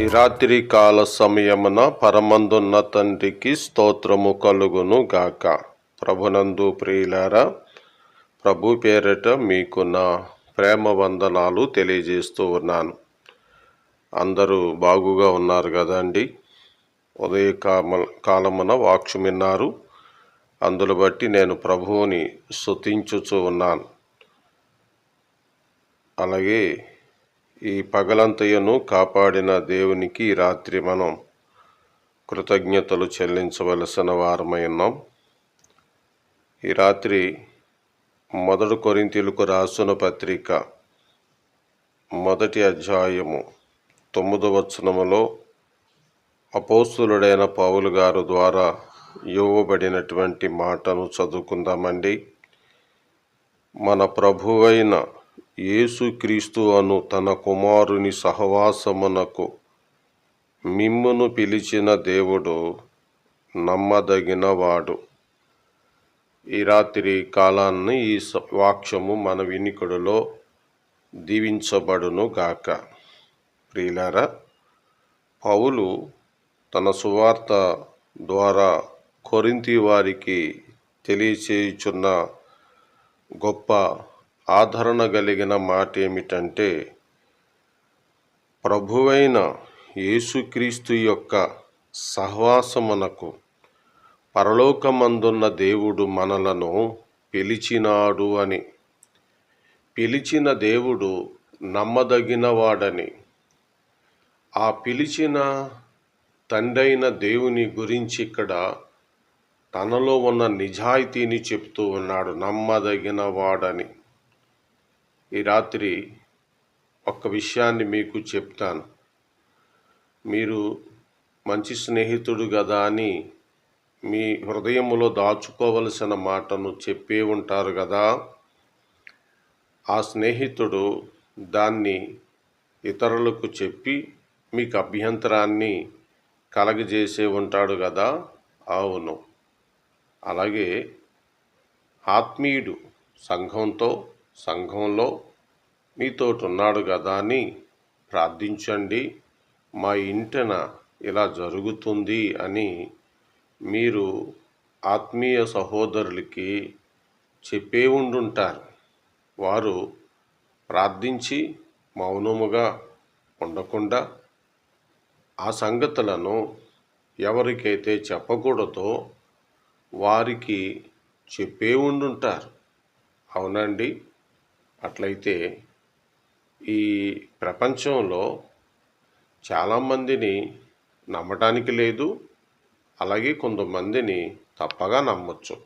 ఈ రాత్రి కాల సమయమున పరమందున్న తండ్రికి స్తోత్రము కలుగును గాక. ప్రభునందు ప్రియులారా ప్రభు పేరట మీకు నా ప్రేమ వందనాలు తెలియజేస్తూ ఉన్నాను. అందరూ బాగుగా ఉన్నారు కదండి. ఉదయ కాలమున వాక్షు విన్నారు అందులో బట్టి నేను ప్రభువుని స్తుతించుచూ ఉన్నాను. అలాగే ఈ పగలంతయను కాపాడిన దేవునికి రాత్రి మనం కృతజ్ఞతలు చెల్లించవలసిన వారమై ఉన్నాం. ఈ రాత్రి మొదటి కొరింతీలకు రాసిన పత్రిక మొదటి అధ్యాయము తొమ్మిదవ వచనములో అపోస్తులుడైన పౌలు గారు ద్వారా ఇవ్వబడినటువంటి మాటను చదువుకుందామండి. మన ప్రభువైన యేసుక్రీస్తు అను తన కుమారుని సహవాసమునకు మిమ్మును పిలిచిన దేవుడు నమ్మదగినవాడు. ఈ రాత్రి కాలాన్ని ఈ స- వాక్యము మన వినికుడులో దీవించబడును గాక. ప్రియులారా పౌలు తన సువార్త ద్వారా కొరింతి వారికి తెలియచేయుచున్న గొప్ప ఆదరణ కలిగిన మాట ఏమిటంటే ప్రభువైన యేసుక్రీస్తు యొక్క సహవాసమునకు పరలోకమందున్న దేవుడు మనలను పిలిచినాడు అని. పిలిచిన దేవుడు నమ్మదగినవాడని. ఆ పిలిచిన తండైన దేవుని గురించి ఇక్కడ తనలో ఉన్న నిజాయితీని చెప్తూ ఉన్నాడు నమ్మదగిన వాడని ఈ రాత్రి ఒక్క విషయాన్ని మీకు చెప్తాను. మీరు మంచి స్నేహితుడు కదా అని మీ హృదయములో దాచుకోవలసిన మాటను చెప్పే ఉంటారు కదా. ఆ స్నేహితుడు దాన్ని ఇతరులకు చెప్పి మీకు అభ్యంతరాన్ని కలగజేసే ఉంటాడు కదా. అవును. అలాగే ఆత్మీయుడు సంఘంతో సంఘంలో మీతోటున్నాడు కదా అని ప్రార్థించండి. మా ఇంటన ఇలా జరుగుతుంది అని మీరు ఆత్మీయ సహోదరులకి చెప్పే ఉండుంటారు. వారు ప్రార్థించి మౌనముగా ఉండకుండా ఆ సంగతులను ఎవరికైతే చెప్పకూడదో వారికి చెప్పే ఉండుంటారు. అవునండి. అట్లయితే ఈ ప్రపంచంలో చాలామందిని నమ్మటానికి లేదు అలాగే కొంతమందిని తప్పగా నమ్మొచ్చు.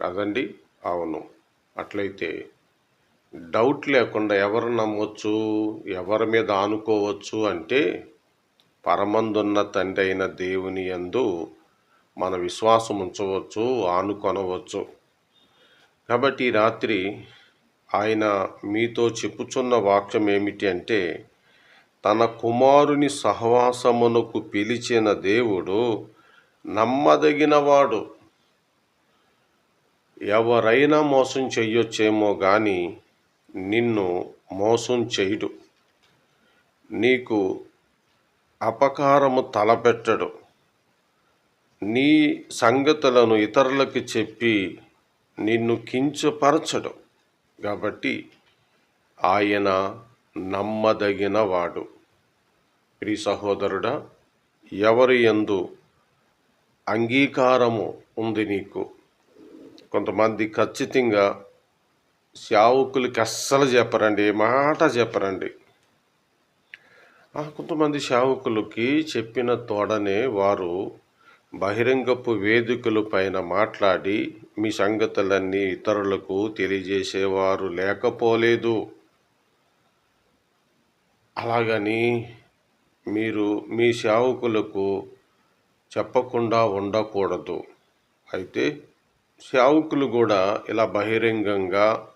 కదండి? అవును. అట్లయితే డౌట్ లేకుండా ఎవరు నమ్మొచ్చు ఎవరి మీద ఆనుకోవచ్చు అంటే పరమందున్న తండ్రి అయిన దేవుని యందు మన విశ్వాసం ఉంచవచ్చు ఆనుకొనవచ్చు. కాబట్టి ఈ రాత్రి ఆయన మీతో చెప్పుచున్న వాక్యం ఏమిటి అంటే తన కుమారుని సహవాసమునకు పిలిచిన దేవుడు నమ్మదగినవాడు. ఎవరైనా మోసం చెయ్యొచ్చేమో కానీ నిన్ను మోసం చేయడు. నీకు అపకారము తలపెట్టడు. నీ సంగతులను ఇతరులకు చెప్పి నిన్ను కించపరచడు. కాబట్టి ఆయన నమ్మదగినవాడు. ప్రి సహోదరుడా ఎవరి ఎందు అంగీకారము ఉంది నీకు? కొంతమంది ఖచ్చితంగా సేవకులకి అస్సలు చెప్పరండి ఏ మాట చెప్పరండి. కొంతమంది సేవకులకి చెప్పిన తోడనే వారు బహిరంగపు వేదికల పైన మాట్లాడి మీ సంగతులన్నీ ఇతరులకు తెలియజేసేవారు లేకపోలేదు. అలాగని మీరు మీ సేవకులకు చెప్పకుండా ఉండకూడదు. అయితే సేవకులు కూడా ఇలా బహిరంగంగా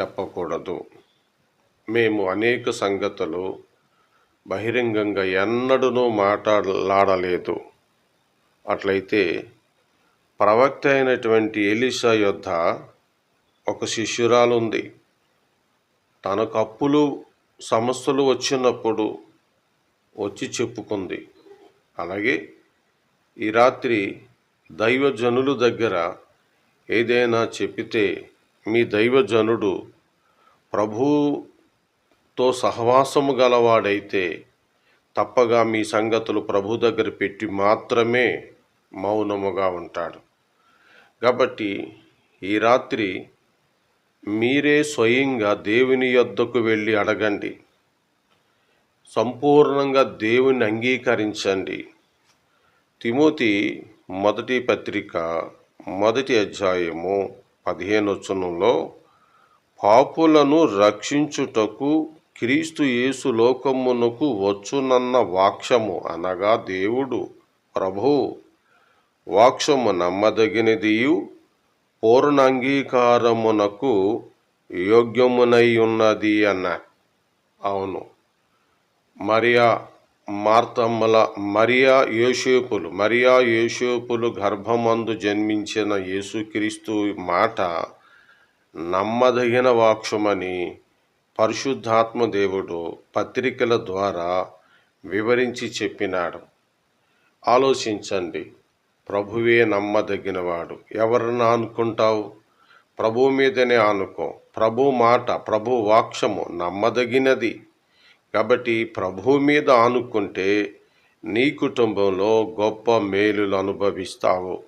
చెప్పకూడదు. మేము అనేక సంగతులు బహిరంగంగా ఎన్నడూ మాట్లాడలేదు. అట్లయితే ప్రవక్త అయినటువంటి ఎలిషా యొద్ద ఒక శిష్యురాలు ఉంది తనకు అప్పులు సమస్యలు వచ్చినప్పుడు వచ్చి చెప్పుకుంది. అలాగే ఈ రాత్రి దైవజనుల దగ్గర ఏదైనా చెప్పితే మీ దైవజనుడు ప్రభుతో సహవాసము గలవాడైతే తప్పగా మీ సంగతులు ప్రభు దగ్గర పెట్టి మాత్రమే మౌనముగా ఉంటాడు. కాబట్టి ఈ రాత్రి మీరే స్వయంగా దేవుని యొద్దకు వెళ్ళి అడగండి. సంపూర్ణంగా దేవుని అంగీకరించండి. తిమోతి మొదటి పత్రిక మొదటి అధ్యాయము పదిహేను వచనంలో పాపులను రక్షించుటకు క్రీస్తు యేసు లోకమునకు వచ్చునన్న వాక్యము అనగా దేవుడు ప్రభు వాక్షము నమ్మదగినదియు పూర్ణాంగీకారమునకు యోగ్యమునై ఉన్నది అన్న. అవును. మరియా మార్తమ్మల మరియా యోసేపులు మరియా యోసేపులు గర్భమందు జన్మించిన యేసుక్రీస్తు మాట నమ్మదగిన వాక్షమని పరిశుద్ధాత్మ దేవుడు పత్రికల ద్వారా వివరించి చెప్పినాడు. ఆలోచించండి. ప్రభువే నమ్మదగినవాడు. ఎవరిని అనుకుంటావు ప్రభు మీదనే ఆనుకో. ప్రభు మాట ప్రభు వాక్షము నమ్మదగినది. కాబట్టి ప్రభు మీద ఆనుకుంటే నీ కుటుంబంలో గొప్ప మేలులు అనుభవిస్తావు.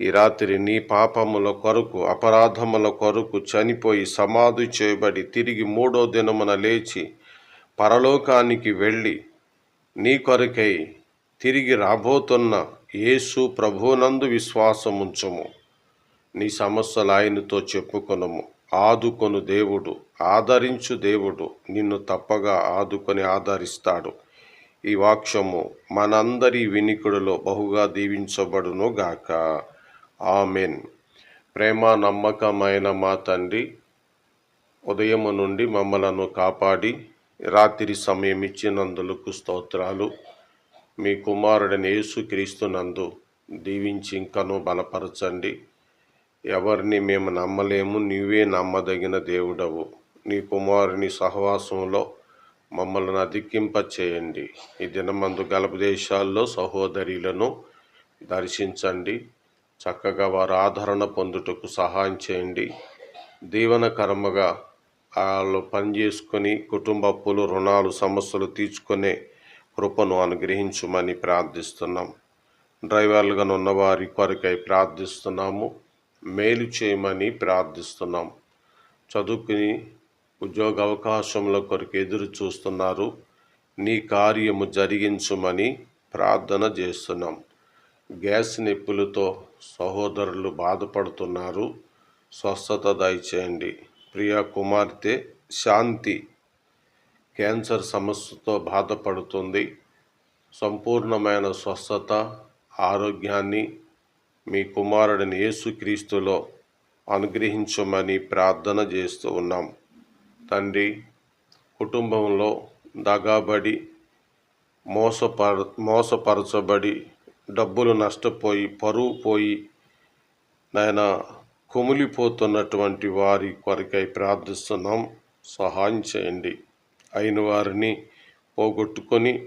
ఈ రాత్రి నీ పాపముల కొరకు అపరాధముల కొరకు చనిపోయి సమాధి చేయబడి తిరిగి మూడో దినమున లేచి పరలోకానికి వెళ్ళి నీ కొరకై తిరిగి రాబోతున్న యేసు ప్రభునందు విశ్వాసముంచము. నీ సమస్యలు ఆయనతో చెప్పుకొనము. ఆదుకొను దేవుడు ఆదరించు దేవుడు నిన్ను తప్పగా ఆదుకొని ఆదరిస్తాడు. ఈ వాక్యము మనందరి వినికుడిలో బహుగా దీవించబడును గాక. ఆమెన్. ప్రేమ నమ్మకమైన మా తండ్రి ఉదయము నుండి మమ్మలను కాపాడి రాత్రి సమయం ఇచ్చినందులకు స్తోత్రాలు. మీ కుమారుడని యేసుక్రీస్తునందు దీవించి ఇంకను బలపరచండి. ఎవరిని మేము నమ్మలేము నీవే నమ్మదగిన దేవుడవు. నీ కుమారుని సహవాసంలో మమ్మల్ని అధికింప చేయండి ఈ దినమందు గలప దేశాల్లో సహోదరులను దర్శించండి. చక్కగా వారు ఆదరణ పొందుటకు సహాయం చేయండి. దీవనకరముగా వాళ్ళు పనిచేసుకొని కుటుంబ అప్పులు రుణాలు సమస్యలు తీర్చుకునే కృపను అనుగ్రహించమని ప్రార్థిస్తున్నాం. డ్రైవర్లుగా ఉన్న వారి కొరకై ప్రార్థిస్తున్నాము. మేలు చేయమని ప్రార్థిస్తున్నాం. చదువుకుని ఉద్యోగ అవకాశముల కొరకు ఎదురు చూస్తున్నారు. నీ కార్యము జరిగించమని ప్రార్థన చేస్తున్నాం. గ్యాస్ నొప్పులతో సహోదరులు బాధపడుతున్నారు. స్వస్థత దయచేయండి. ప్రియ కుమార్తె శాంతి. క్యాన్సర్ సమస్యతో బాధపడుతుంది. సంపూర్ణమైన స్వస్థత ఆరోగ్యాన్ని మీ కుమారుడిని యేసుక్రీస్తులో అనుగ్రహించమని ప్రార్థన చేస్తూ ఉన్నాం. తండ్రి కుటుంబంలో దగాబడి మోసపర మోసపరచబడి డబ్బులు నష్టపోయి పరువు పోయి నాయన కుమిలిపోతున్నటువంటి వారి కొరకై ప్రార్థిస్తున్నాం. సహాయం చేయండి. అయిన వారిని పోగొట్టుకొని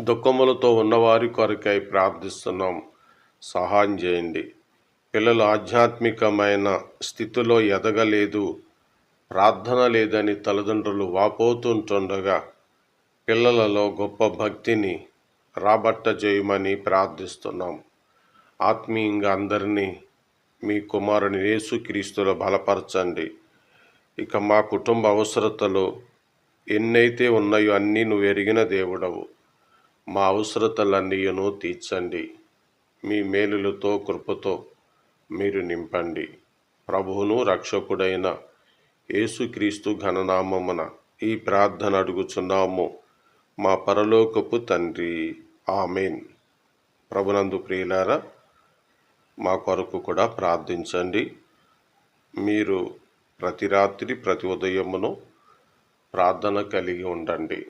దుఃఖములతో ఉన్నవారి కొరకై ప్రార్థిస్తున్నాం. సహాయం చేయండి. పిల్లలు ఆధ్యాత్మికమైన స్థితిలో ఎదగలేదు. ప్రార్థన లేదని తల్లిదండ్రులు వాపోతుంటుండగా పిల్లలలో గొప్ప భక్తిని రాబట్ట చేయమని ప్రార్థిస్తున్నాం. ఆత్మీయంగా అందరినీ మీ కుమారుని యేసుక్రీస్తులో బలపరచండి. ఇక మా కుటుంబ అవసరతలు ఎన్నైతే ఉన్నాయో అన్నీ నువ్వు ఎరిగిన దేవుడవు. మా అవసరతలన్నీయును తీర్చండి. మీ మేలులతో కృపతో మీరు నింపండి. ప్రభువును రక్షకుడైన యేసుక్రీస్తు ఘననామమున ఈ ప్రార్థన అడుగుచున్నాము. మా పరలోకపు తండ్రి. ఆమెన్. ప్రభునందు ప్రియులారా మా కొరకు కూడా ప్రార్థించండి. మీరు ప్రతి రాత్రి ప్రతి ఉదయమును ప్రార్థన కలిగి ఉండండి.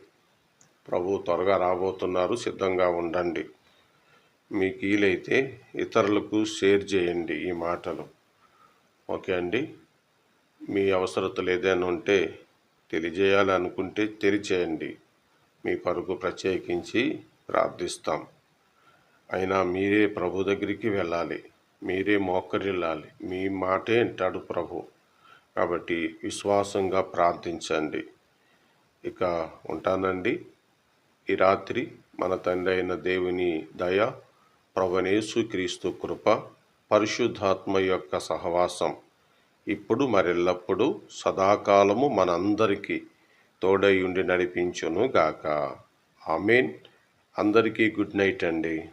ప్రభు త్వరగా రాబోతున్నారు సిద్ధంగా ఉండండి. మీకు వీలైతే ఇతరులకు షేర్ చేయండి ఈ మాటలు. ఓకే అండి? మీ అవసరతలు ఏదైనా ఉంటే తెలియజేయాలనుకుంటే తెరిచేయండి మీ కొరకు ప్రత్యేకించి ప్రార్థిస్తాం. అయినా మీరే ప్రభు దగ్గరికి వెళ్ళాలి. మీరే మోకరిల్లాలి. మీ మాటే అంటాడు ప్రభు. కాబట్టి విశ్వాసంగా ప్రార్థించండి. ఇక ఉంటానండి. ఈ రాత్రి మన తండ్రి అయిన దేవుని దయ ప్రవణేసు క్రీస్తు కృప పరిశుద్ధాత్మ యొక్క సహవాసం ఇప్పుడు మరెల్లప్పుడూ సదాకాలము మనందరికీ తోడై ఉండి నడిపించును గాక. ఆమెన్. అందరికీ గుడ్ నైట్ అండి.